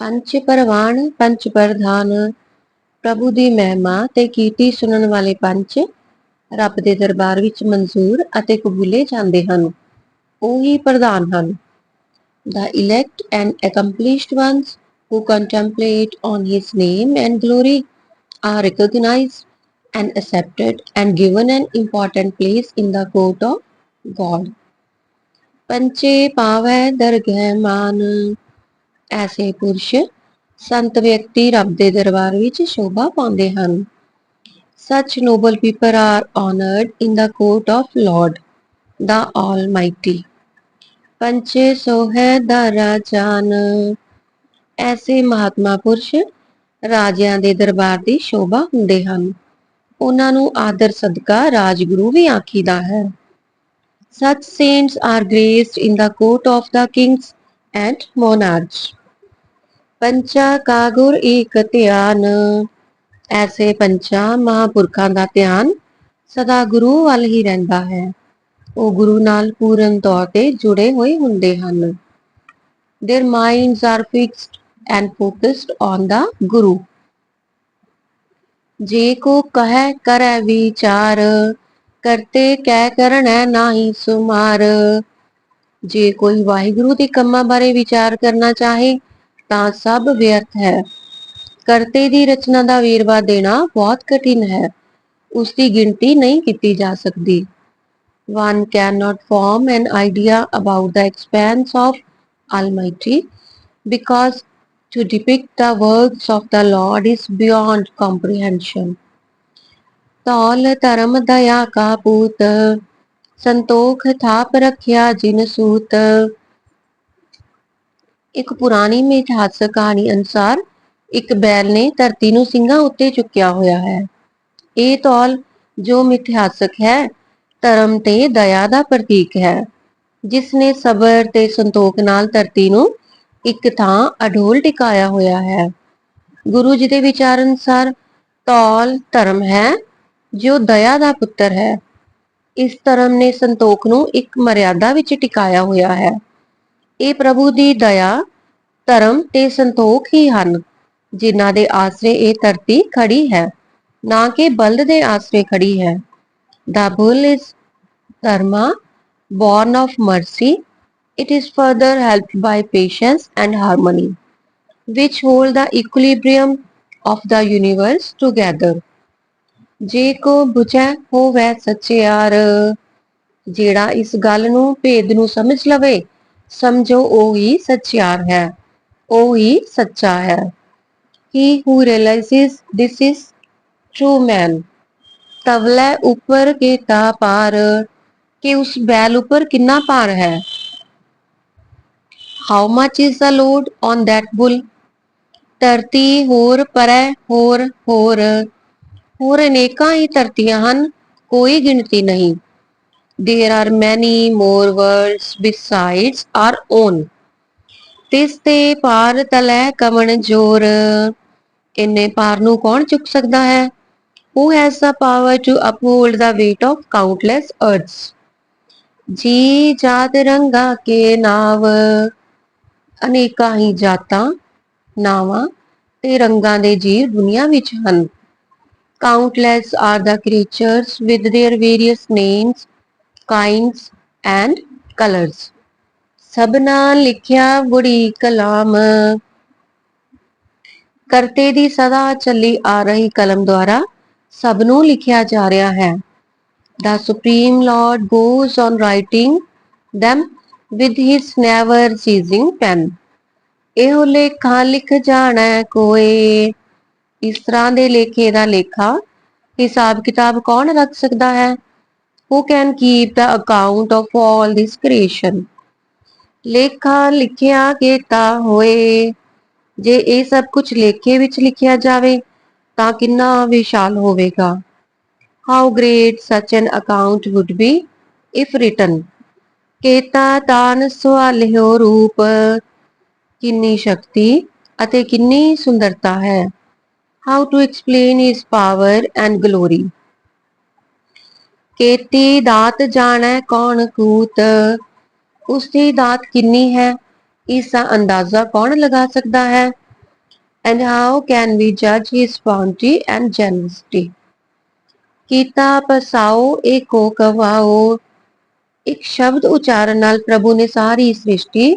ਪੰਜ ਪਰਵਾਨ ਪੰਜ ਪ੍ਰਧਾਨ ਪ੍ਰਭੂ ਦੀ ਮਹਿਮਾ ਤੇ ਕੀਤੀ ਸੁਣਨ ਵਾਲੇ ਪੰਜ ਰੱਬ ਦੇ ਦਰਬਾਰ ਵਿੱਚ ਮਨਜ਼ੂਰ ਅਤੇ ਕਬੂਲੇ ਜਾਂਦੇ ਹਨ ਉਹੀ ਪ੍ਰਧਾਨ ਹਨ the elect and accomplished ones who contemplate on his name and glory are recognized and accepted and given an important place in the court of God. ਪੰਚੇ ਪਾਵੈ ਦਰਗਹਿ ਮਾਨ ਐਸੇ ਪੁਰਸ਼ ਸੰਤ ਵਿਅਕਤੀ ਰੱਬ ਦੇ ਦਰਬਾਰ ਵਿੱਚ ਸ਼ੋਭਾ ਪਾਉਂਦੇ ਹਨ such noble people are honored in the court of Lord the Almighty ਪੰਚੇ ਸੋਹੈ ਦਾ ਰਾਜਾਨ ਐਸੇ ਮਹਾਤਮਾ ਪੁਰਸ਼ ਰਾਜਿਆਂ ਦੇ ਦਰਬਾਰ ਦੀ ਸ਼ੋਭਾ ਹੁੰਦੇ ਹਨ ਉਹਨਾਂ ਨੂੰ ਆਦਰ ਸਦਕਾ ਰਾਜਗੁਰੂ ਵੀ ਆਖੀਦਾ ਹੈ such saints are graced in the court of the kings and monarchs ਪੰਚਾ ਕਾਗੁਰ ਏਕ ਧਿਆਨ। ਐਸੇ ਪੰਚਾ ਮਹਾਪੁਰਖਾਂ ਦਾ ਧਿਆਨ ਸਦਾ ਗੁਰੂ ਵੱਲ ਹੀ ਰਹਿੰਦਾ ਹੈ। ਉਹ ਗੁਰੂ ਨਾਲ ਪੂਰਨ ਤੌਰ ਤੇ ਜੁੜੇ ਹੋਏ ਹੁੰਦੇ ਹਨ। Their minds are fixed and focused on the guru ਜੇ ਕੋ ਕਹੈ ਕਰੈ ਵਿਚਾਰ, ਕਰਤੇ ਕਹਿ ਕਰਣੈ ਨਾਹੀ ਸੁਮਾਰ। ਜੇ ਕੋਈ ਵਾਹਿਗੁਰੂ ਦੇ ਕੰਮਾਂ ਬਾਰੇ ਵਿਚਾਰ ਕਰਨਾ ਚਾਹੇ ਤਾਂ ਸਭ ਵਿਅਰਥ ਹੈ ਕਰਤੇ ਦੀ ਰਚਨਾ ਦਾ ਵੇਰਵਾ ਦੇਣਾ ਬਹੁਤ ਕਠਿਨ ਹੈ ਉਸ ਦੀ ਗਿਣਤੀ ਨਹੀਂ ਕੀਤੀ ਜਾ ਸਕਦੀ one cannot form an idea about the expanse of Almighty because to depict the works of the Lord is beyond comprehension. ਤੌਲ ਧਰਮ ਦਇਆ ਕਾ ਪੂਤ ਸੰਤੋਖ ਥਾਪ ਰੱਖਿਆ ਜਿਨ ਸੂਤ ਇੱਕ ਪੁਰਾਣੀ ਮਿਥਿਹਾਸਕ ਕਹਾਣੀ ਅਨੁਸਾਰ ਇੱਕ ਬੈਲ ਨੇ ਧਰਤੀ ਨੂੰ ਸਿੰਘਾਂ ਉੱਤੇ ਚੁੱਕਿਆ ਹੋਇਆ ਹੈ। ਇਹ ਤੌਲ ਜੋ ਮਿਥਿਹਾਸਕ ਹੈ, ਧਰਮ ਤੇ ਦਇਆ ਦਾ ਪ੍ਰਤੀਕ ਹੈ। ਜਿਸ ਨੇ ਸਬਰ ਤੇ ਸੰਤੋਖ ਨਾਲ ਧਰਤੀ ਨੂੰ ਇੱਕ ਥਾਂ ਅਡੋਲ ਟਿਕਾਇਆ ਹੋਇਆ ਹੈ। ਗੁਰੂ ਜੀ ਦੇ ਵਿਚਾਰ ਅਨੁਸਾਰ ਤੌਲ ਧਰਮ ਹੈ, ਜੋ ਦਇਆ ਦਾ ਪੁੱਤਰ ਹੈ। ਇਸ ਧਰਮ ਨੇ ਸੰਤੋਖ ਨੂੰ ਇੱਕ ਮਰਿਆਦਾ ਵਿੱਚ ਟਿਕਾਇਆ ਹੋਇਆ ਹੈ। ਇਹ ਪ੍ਰਭੂ ਦੀ ਦਇਆ ਧਰਮ ਤੇ ਸੰਤੋਖ ਹੀ ਹਨ ਜਿਨ੍ਹਾਂ ਦੇ ਆਸਰੇ ਇਹ ਧਰਤੀ ਖੜੀ ਹੈ ਨਾ ਕਿ ਬਲਦ ਦੇ ਆਸਰੇ ਖੜੀ ਹੈ The bull is dharma, born of mercy. It is further helped by patience and harmony, which hold the equilibrium of the universe together. ਜੇ ਕੋ ਬੁਝੈ ਹੋਵੈ ਸਚਿਆਰ ਜਿਹੜਾ ਇਸ ਗੱਲ ਨੂੰ ਭੇਦ ਨੂੰ ਸਮਝ ਲਵੇ ਸਮਝੋ ਉਹ ਹੀ ਸਚਿਆਰ ਹੈ ਉਹ ਹੀ ਸੱਚਾ ਹੈ he who realizes this is true man ਤਵਲੇ ਉੱਪਰ ਕੇ ਤਾ ਪਾਰ ਕਿ ਉਸ ਬੈਲ ਉੱਪਰ ਕਿੰਨਾ ਭਾਰ ਹੈ how much is the load on that bull? ਧਰਤੀ ਹੋਰ ਪਰੈ ਹੋਰ ਹੋਰ ਹੋਰ ਅਨੇਕਾਂ ਹੀ ਧਰਤੀਆਂ ਹਨ ਕੋਈ ਗਿਣਤੀ ਨਹੀਂ there are many more worlds besides our own ਤਿਸ ਤੇ ਪਾਰ ਤਲੈ ਕਵਣ ਜੋਰ ਇੰਨੇ ਪਾਰ ਨੂੰ ਕੌਣ ਚੁੱਕ ਸਕਦਾ ਹੈ who has the power to uphold the weight of countless earths ਜੀ ਜਾਤ ਰੰਗਾ ਕੇ ਨਾਵ ਅਨੇਕਾਂ ਹੀ ਜਾਤਾਂ ਨਾਵਾਂ ਤੇ ਰੰਗਾਂ ਦੇ ਜੀਵ ਦੁਨੀਆ ਵਿੱਚ ਹਨ countless are the creatures with their various names kinds and colors. ਸਭਨਾ ਲਿਖਿਆ ਬੁੜੀ ਕਲਾਮ। ਕਰਤੇ ਦੀ ਸਦਾ ਚੱਲੀ ਆ ਰਹੀ ਕਲਮ ਦੁਆਰਾ ਸਭ ਨੂੰ ਲਿਖਿਆ ਜਾ ਰਿਹਾ ਹੈ। The Supreme Lord goes on writing them with his never ceasing pen. ਇਹੋ ਲੇਖਾ ਲਿਖ ਜਾਣੈ ਕੋਏ। ਇਸ ਤਰ੍ਹਾਂ ਦੇ ਲੇਖੇ ਦਾ ਲੇਖਾ ਹਿਸਾਬ ਕਿਤਾਬ ਕੌਣ ਰੱਖ ਸਕਦਾ ਹੈ? Who can keep the account of all this creation ਲੇਖਾ ਲਿਖਿਆ ਕੀਤਾ ਹੋਏ ਜੇ ਇਹ ਸਭ ਕੁਝ ਲੇਖੇ ਵਿੱਚ ਲਿਖਿਆ ਜਾਵੇ ਤਾਂ ਕਿੰਨਾ ਵਿਸ਼ਾਲ ਹੋਵੇਗਾ how great such an account would be if written ਕੇਤਾ ਤਾਨ ਸਵਾਲਿਓ ਰੂਪ ਕਿੰਨੀ ਸ਼ਕਤੀ ਅਤੇ ਕਿੰਨੀ ਸੁੰਦਰਤਾ ਹੈ how to explain his power and glory ਕੀਤੀ ਦਾਤ ਜਾਣੈ ਕੌਣ ਕੂਤ ਉਸ ਦੀ ਦਾਤ ਕਿੰਨੀ ਹੈ ਇਸ ਦਾ ਅੰਦਾਜ਼ਾ ਕੌਣ ਲਗਾ ਸਕਦਾ ਹੈ ਐਂਡ ਹਾਊ ਕੈਨ ਵੀ ਜੱਜ ਹਿਸ ਬਾਉਂਟੀ ਐਂਡ ਜੈਨਰਸਿਟੀ ਕੀਤਾ ਪਸਾਓ ਏਕੋ ਕਵਾਓ ਇੱਕ ਸ਼ਬਦ ਉਚਾਰਨ ਨਾਲ ਪ੍ਰਭੂ ਨੇ ਸਾਰੀ ਸ੍ਰਿਸ਼ਟੀ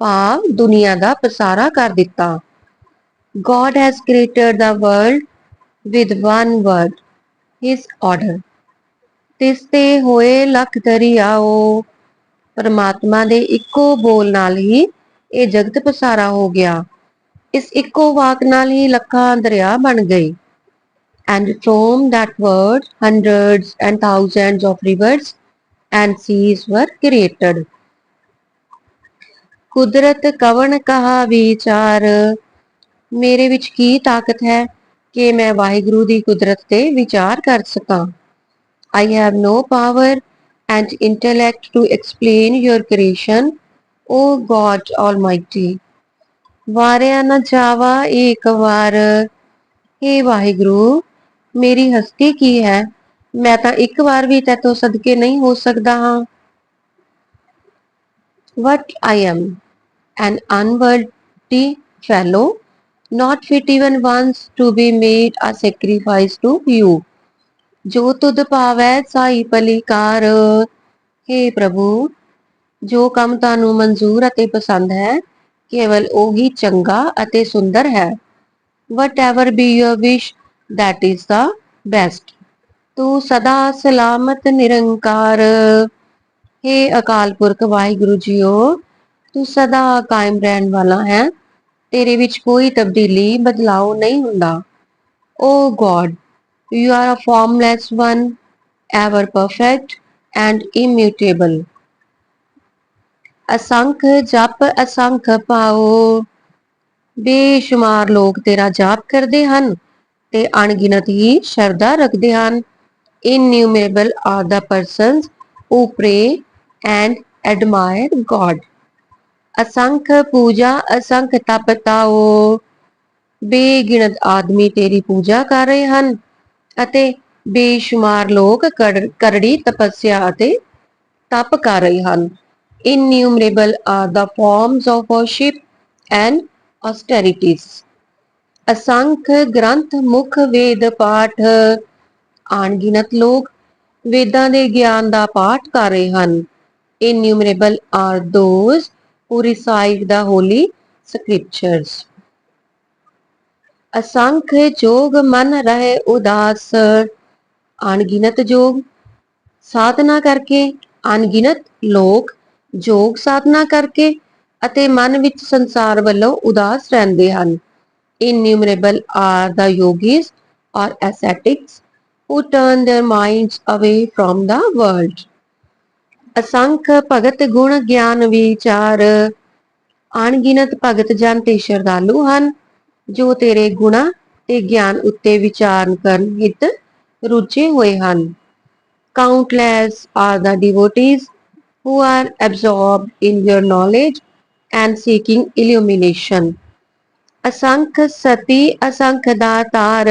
ਭਾਵ ਦੁਨੀਆ ਦਾ ਪਸਾਰਾ ਕਰ ਦਿੱਤਾ God has created the world with one word, His order. ਤਿਸ ਤੇ ਹੋਏ ਲੱਖ ਦਰਿਆਓ, ਪਰਮਾਤਮਾ ਦੇ ਇੱਕੋ ਬੋਲ ਨਾਲ ਹੀ ਇਹ ਜਗਤ ਪਸਾਰਾ ਹੋ ਗਿਆ। ਇਸ ਇੱਕੋ ਵਾਕ ਨਾਲ ਹੀ ਲੱਖਾਂ ਦਰਿਆ ਬਣ ਗਏ। And from that word, hundreds and thousands of rivers and seas were created. ਕੁਦਰਤ ਕਵਣ ਕਹਾ ਵਿਚਾਰ? ਮੇਰੇ ਵਿੱਚ ਕੀ ਤਾਕਤ ਹੈ ਕਿ ਮੈਂ ਵਾਹਿਗੁਰੂ ਦੀ ਕੁਦਰਤ ਤੇ ਵਿਚਾਰ ਕਰ ਸਕਾਂ? I have no power and intellect to explain your creation, O God Almighty. ਵਾਰਿਆ ਨਾ ਜਾਵਾ ਏਕ ਵਾਰ हे ਵਾਹਿਗੁਰੂ ਮੇਰੀ ਹਸਤੀ ਕੀ ਹੈ ਮੈਂ ਤਾਂ ਇੱਕ ਵਾਰ ਵੀ ਤੇਤੋਂ ਸਦਕੇ ਨਹੀਂ ਹੋ ਸਕਦਾ ਹਾਂ what I am an unworthy fellow not fit even once to be made a sacrifice to you ਜੋ ਤੁਧ ਭਾਵੈ ਸਾਈ ਪਲੀਕਾਰ हे ਪ੍ਰਭੂ, ਜੋ ਕੰਮ ਤੁਹਾਨੂੰ ਮਨਜ਼ੂਰ ਅਤੇ ਪਸੰਦ ਹੈ, ਕੇਵਲ ਉਹੀ ਚੰਗਾ ਅਤੇ ਸੁੰਦਰ ਹੈ। Whatever be your wish, that is the best ਤੂੰ ਸਦਾ ਸਲਾਮਤ, ਨਿਰੰਕਾਰ। हे ਅਕਾਲ ਪੁਰਖ, ਵਾਹਿਗੁਰੂ ਜੀਓ, ਤੂੰ ਸਦਾ ਕਾਇਮ ਰਹਿਣ ਵਾਲਾ ਹੈ। ਤੇਰੇ ਵਿੱਚ ਕੋਈ ਤਬਦੀਲੀ ਬਦਲਾਅ ਨਹੀਂ ਹੁੰਦਾ। O God You are a formless one, ever perfect and immutable. ਅਸੰਖ ਜਪ ਅਸੰਖ ਪਾਓ ਬੇਸ਼ੁਮਾਰ ਲੋਕ ਤੇਰਾ ਜਾਪ ਕਰਦੇ ਹਨ ਤੇ ਅਣਗਿਣਤ ਹੀ ਸ਼ਰਧਾ ਰੱਖਦੇ ਹਨ innumerable are the persons who pray and admire God ਅਸੰਖ ਪੂਜਾ ਅਸੰਖ ਤਪਤਾਓ ਬੇਗਿਣਤ ਆਦਮੀ ਤੇਰੀ ਪੂਜਾ ਕਰ ਰਹੇ ਹਨ ਅਤੇ ਬੇਸ਼ੁਮਾਰ ਲੋਕ ਕਰ- ਕਰੜੀ ਤਪੱਸਿਆ ਅਤੇ ਤਪ ਕਰ ਰਹੇ ਹਨ innumerable are the forms of worship and austerities ਅਸੰਖ ਗ੍ਰੰਥ ਮੁਖ ਵੇਦ ਪਾਠ ਅਣਗਿਣਤ ਲੋਕ ਵੇਦਾਂ ਦੇ ਗਿਆਨ ਦਾ ਪਾਠ ਕਰ ਰਹੇ ਹਨ innumerable are those who recite the holy scriptures ਅਸੰਖ ਜੋਗ ਮਨ ਰਹੇ ਉਦਾਸ, ਅਣਗਿਣਤ ਜੋਗ। ਸਾਧਨਾ ਕਰਕੇ ਅਣਗਿਣਤ ਲੋਕ ਜੋਗ ਸਾਧਨਾ ਕਰਕੇ ਅਤੇ ਮਨ ਵਿੱਚ ਸੰਸਾਰ ਵੱਲੋਂ ਉਦਾਸ ਰਹਿੰਦੇ ਹਨ। innumerable are the yogis or ascetics who turn their minds away from the world ਅਸੰਖ ਭਗਤ ਗੁਣ, ਗਿਆਨ, ਵਿਚਾਰ, ਅਣਗਿਣਤ ਭਗਤ ਜਨ ਤੇ ਸ਼ਰਧਾਲੂ ਹਨ। ਜੋ ਤੇਰੇ ਗੁਣਾ ਤੇ ਗਿਆਨ ਉੱਤੇ ਵਿਚਾਰਨ ਕਰਨ ਹਿਤ ਰੁੱਝੇ ਹੋਏ ਹਨ countless are the devotees who are absorbed in your knowledge and seeking illumination ਅਸੰਖ ਸਤੀ ਅਸੰਖ ਦਾਤਾਰ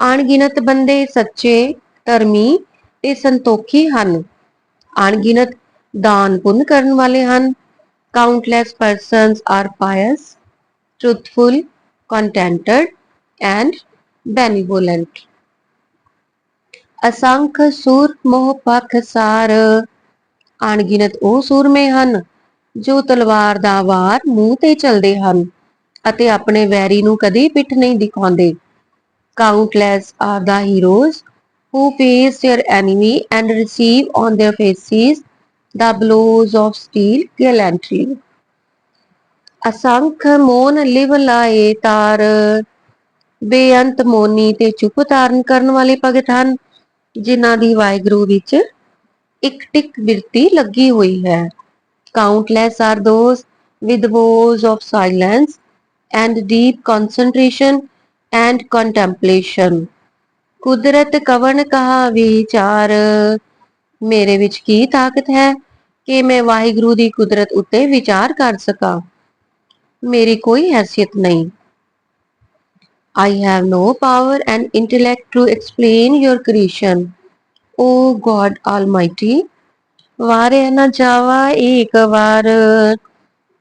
ਅਣਗਿਣਤ ਬੰਦੇ ਸੱਚੇ ਧਰਮੀ ਤੇ ਸੰਤੋਖੀ ਹਨ ਅਣਗਿਣਤ ਦਾਨ ਪੁੰਨ ਕਰਨ ਵਾਲੇ ਹਨ countless persons are pious truthful contented and benevolent ਅਸੰਖ ਸੂਰ ਮੋਹ ਪਖ ਸਾਰ ਅਣਗਿਣਤ ਉਹ ਸੂਰਮੇ ਹਨ ਜੋ ਤਲਵਾਰ ਦਾ ਵਾਰ ਮੂੰਹ ਤੇ ਚਲਦੇ ਹਨ ਅਤੇ ਆਪਣੇ ਵੈਰੀ ਨੂੰ ਕਦੇ ਪਿੱਠ ਨਹੀਂ ਦਿਖਾਉਂਦੇ countless are the heroes who face their enemy and receive on their faces the blows of steel gallantly ਅਸੰਖ ਮੋਨ ਲਿਵ ਲਾਏ ਤਾਰ, ਬੇਅੰਤ ਮੋਨੀ ਤੇ ਚੁੱਪ ਧਾਰਨ ਕਰਨ ਵਾਲੇ ਭਗਤ ਹਨ, ਜਿਨ੍ਹਾਂ ਦੀ ਵਾਹਿਗੁਰੂ ਵਿੱਚ ਇੱਕ ਟਿਕ ਬਿਰਤੀ ਲੱਗੀ ਹੋਈ ਹੈ। Countless are those with vows of silence and deep concentration and contemplation ਕੁਦਰਤ ਕਵਣ ਕਹਾ ਵਿਚਾਰ, ਮੇਰੇ ਵਿੱਚ ਕੀ ਤਾਕਤ ਹੈ ਕਿ ਮੈਂ ਵਾਹਿਗੁਰੂ ਦੀ ਕੁਦਰਤ ਉੱਤੇ ਵਿਚਾਰ ਕਰ ਸਕਾਂ। ਮੇਰੀ ਕੋਈ ਹੈਸੀਅਤ ਨਹੀਂ I have no power and intellect to explain your creation, O God Almighty. ਵਾਰੇ ਨਾ ਜਾਵਾ ਏਕ ਵਾਰ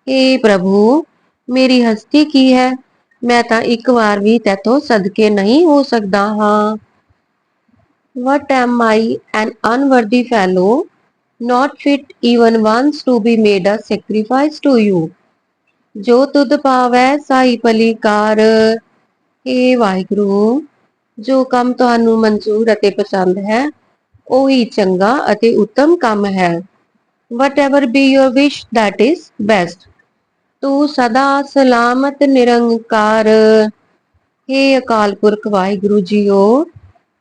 हे ਪ੍ਰਭੂ ਮੇਰੀ ਹਸਤੀ ਕੀ ਹੈ ਮੈਂ ਤਾਂ ਇੱਕ ਵਾਰ ਵੀ ਤੇਥੋਂ ਸਦਕੇ ਨਹੀਂ ਹੋ ਸਕਦਾ ਹਾਂ what am I, an unworthy fellow not fit even once to be made a sacrifice to you? ਜੋ ਤੁਧ ਪਾਵੈ ਸਾਈ ਭਲੀ ਕਾਰ ਏ ਵਾਹਿਗੁਰੂ, ਜੋ ਕੰਮ ਤੁਹਾਨੂੰ ਮਨਜ਼ੂਰ ਅਤੇ ਪਸੰਦ ਹੈ, ਉਹੀ ਚੰਗਾ ਅਤੇ ਉੱਤਮ ਕੰਮ ਹੈ। Whatever be your wish, that is best ਤੂੰ ਸਦਾ ਸਲਾਮਤ, ਨਿਰੰਕਾਰ। हे ਅਕਾਲ ਪੁਰਖ ਵਾਹਿਗੁਰੂ ਜੀਓ,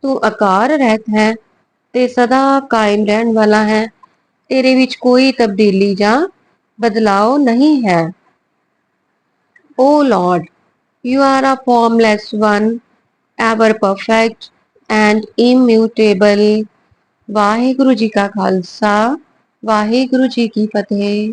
ਤੂੰ ਆਕਾਰ ਰਹਿਤ ਹੈ ਤੇ ਸਦਾ ਕਾਇਮ ਰਹਿਣ ਵਾਲਾ ਹੈ। ਤੇਰੇ ਵਿੱਚ ਕੋਈ ਤਬਦੀਲੀ ਜਾਂ ਬਦਲਾਅ ਨਹੀਂ ਹੈ। O Lord, you are a formless one, ever perfect and immutable. Waheguru ji ਕਾ ਖਾਲਸਾ ਵਾਹਿਗੁਰੂ ਜੀ ਕੀ ਫਤਿਹ